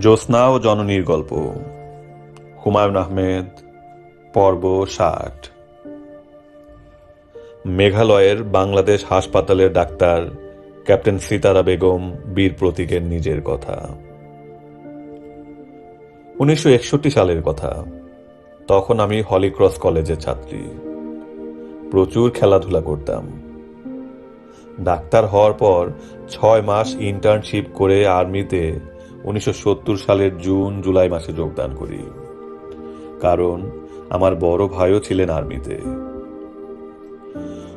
জ্যোৎস্না ও জননীর গল্প। হুমায়ুন আহমেদ পর্ব ষাট। মেঘালয়ের বাংলাদেশ হাসপাতালের ডাক্তার ক্যাপ্টেন সিতারা বেগম বীর প্রতীকের নিজের কথা। উনিশশো একষট্টি সালের কথা। তখন আমি হলিক্রস কলেজের ছাত্রী। প্রচুর খেলাধুলা করতাম। ডাক্তার হওয়ার পর ছয় মাস ইন্টার্নশিপ করে আর্মিতে উনিশশো সত্তর সালের জুন, জুলাই মাসে যোগদান করি। কারণ আমার বড় ভাইও ছিলেন আর্মিতে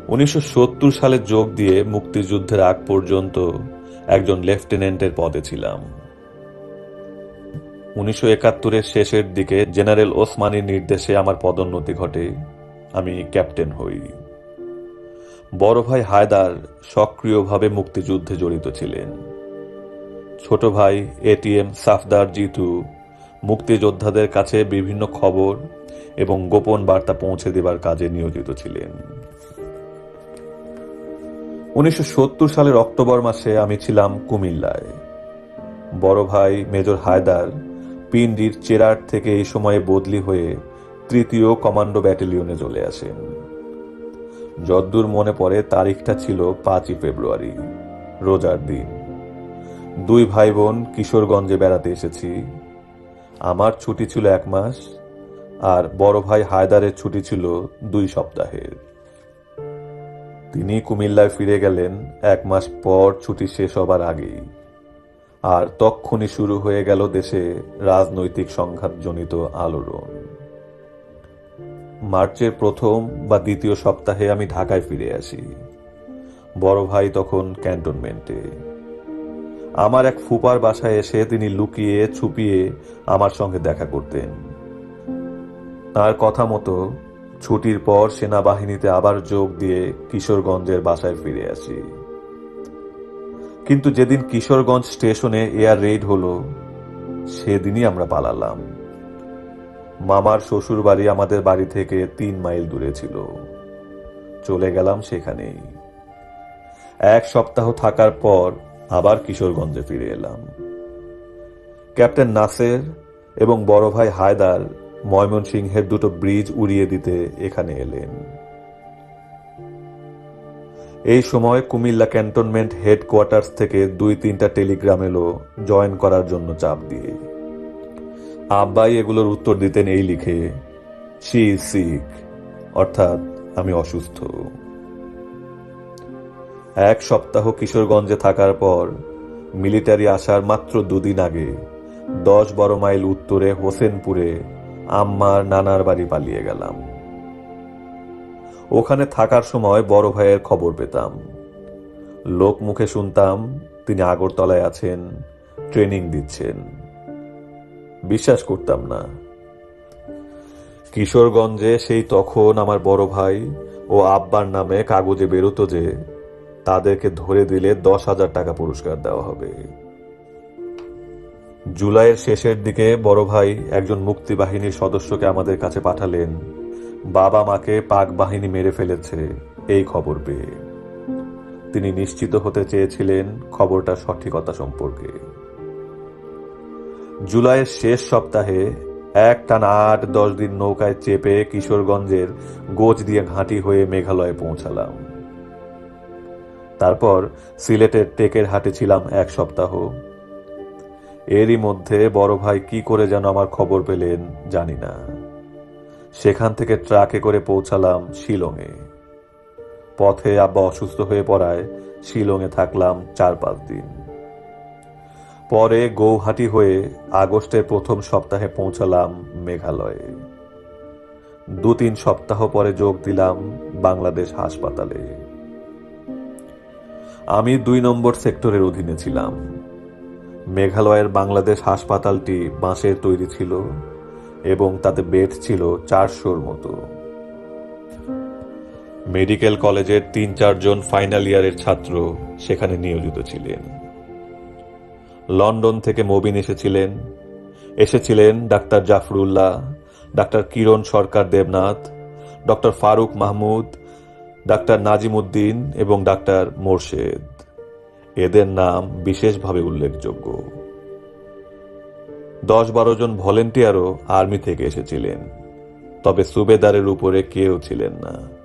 উনিশশো সত্তর সালে যোগ দিয়ে মুক্তিযুদ্ধের আগ পর্যন্ত একজন লেফটেন্যান্টের পদে ছিলাম। উনিশশো একাত্তরের শেষের দিকে জেনারেল ওসমানীর নির্দেশে আমার পদোন্নতি ঘটে। আমি ক্যাপ্টেন হই। বড় ভাই হায়দার সক্রিয়ভাবে মুক্তিযুদ্ধে জড়িত ছিলেন। ছোট ভাই এটিএম সাফদার জিতু মুক্তিযোদ্ধাদের কাছে বিভিন্ন খবর এবং গোপন বার্তা পৌঁছে দেবার কাজে নিয়োজিত ছিলেন। উনিশশো সত্তর সালের অক্টোবর মাসে আমি ছিলাম কুমিল্লায়। বড় ভাই মেজর হায়দার পিন্ডির চেরার থেকে এই সময়ে বদলি হয়ে তৃতীয় কমান্ডো ব্যাটালিয়নে চলে আসেন। যদ্দূর মনে পড়ে তারিখটা ছিল পাঁচই ফেব্রুয়ারি, রোজার দিন। দুই ভাই বোন কিশোরগঞ্জে বেড়াতে এসেছি। আমার ছুটি ছিল এক মাস আর বড় ভাই হায়দারের ছুটি ছিল দুই সপ্তাহের। তিনি কুমিল্লায় ফিরে গেলেন এক মাস পর ছুটি শেষ হবার আগেই। আর তক্ষুনি শুরু হয়ে গেল দেশে রাজনৈতিক সংঘাতজনিত আলোড়ন। মার্চের প্রথম বা দ্বিতীয় সপ্তাহে আমি ঢাকায় ফিরে আসি। বড় ভাই তখন ক্যান্টনমেন্টে। আমার এক ফুপার বাসায় এসে তিনি লুকিয়ে ছুপিয়ে আমার সঙ্গে দেখা করতেন। তার কথা মতো ছুটির পর সেনাবাহিনীতে আবার যোগ দিয়ে কিশোরগঞ্জের বাসায় ফিরে আসি। কিন্তু যেদিন কিশোরগঞ্জ স্টেশনে এয়ার রেড হলো, সেদিনই আমরা পালালাম। মামার শ্বশুর বাড়ি আমাদের বাড়ি থেকে তিন মাইল দূরে ছিল। চলে গেলাম সেখানেই। এক সপ্তাহ থাকার পর আবার কিশোরগঞ্জে ফিরে এলাম। ক্যাপ্টেন নাসের এবং বড় ভাই হায়দার ময়মনসিংহের দুটো ব্রিজ উড়িয়ে দিতে এখানে এলেন। এই সময় কুমিল্লা ক্যান্টনমেন্ট হেডকোয়ার্টার্স থেকে দুই তিনটা টেলিগ্রাম এলো জয়েন করার জন্য চাপ দিয়ে। আব্বাই এগুলোর উত্তর দিতেন এই লিখে শি সিক অর্থাৎ আমি অসুস্থ। এক সপ্তাহ কিশোরগঞ্জে থাকার পর মিলিটারি আসার মাত্র দুদিন আগে দশ বড় মাইল উত্তরে হোসেনপুরে আম্মার নানার বাড়ি পালিয়ে গেলাম। ওখানে থাকার সময় বড় ভাইয়ের খবর পেতাম। লোক মুখে শুনতাম, তিনি আগরতলায় আছেন, ট্রেনিং দিচ্ছেন। বিশ্বাস করতাম না। কিশোরগঞ্জে সেই তখন আমার বড় ভাই ও আব্বার নামে কাগজে বেরোতো যে, তাদেরকে ধরে দিলে দশ হাজার টাকা পুরস্কার দেওয়া হবে। জুলাইয়ের শেষের দিকে বড় ভাই একজন মুক্তি বাহিনীর সদস্যকে আমাদের কাছে পাঠালেন। বাবা মাকে পাক বাহিনী মেরে ফেলেছে, এই খবর পেয়ে। তিনি নিশ্চিত হতে চেয়েছিলেন খবরটা সঠিকতা সম্পর্কে। জুলাইয়ের শেষ সপ্তাহে এক টানা আট, দশ দিন নৌকায় চেপে কিশোরগঞ্জের গোজ দিয়ে ঘাঁটি হয়ে মেঘালয়ে পৌঁছালাম। তারপর সিলেটের টেকের হাটে ছিলাম এক সপ্তাহ। এরই মধ্যে বড় ভাই কি করে যেন আমার খবর পেলেন জানি না। সেখান থেকে ট্রাকে করে পৌঁছালাম শিলংয়ে। পথে আব্বা অসুস্থ হয়ে পড়ায় শিলংয়ে থাকলাম চার পাঁচ দিন। পরে গৌহাটি হয়ে আগস্টের প্রথম সপ্তাহে পৌঁছালাম মেঘালয়ে। দু তিন সপ্তাহ পরে যোগ দিলাম বাংলাদেশ হাসপাতালে। আমি দুই নম্বর সেক্টরের অধীনে ছিলাম। মেঘালয়ের বাংলাদেশ হাসপাতালটি বাঁশের তৈরি ছিল এবং তাতে বেড ছিল চারশোর মতো। মেডিকেল কলেজের তিন চারজন ফাইনাল ইয়ারের ছাত্র সেখানে নিয়োজিত ছিলেন। লন্ডন থেকে মবিন এসেছিলেন। এসেছিলেন ডাক্তার জাফরুল্লাহ, ডাক্তার কিরণ সরকার দেবনাথ ডক্টর ফারুক মাহমুদ, ডাক্তার নাজিমুদ্দিন এবং ডাক্তার মোর্শেদ। এদের নাম বিশেষভাবে উল্লেখযোগ্য। দশ বারো জন ভলেন্টিয়ারও আর্মি থেকে এসেছিলেন, তবে সুবেদারের উপরে কেউ ছিলেন না।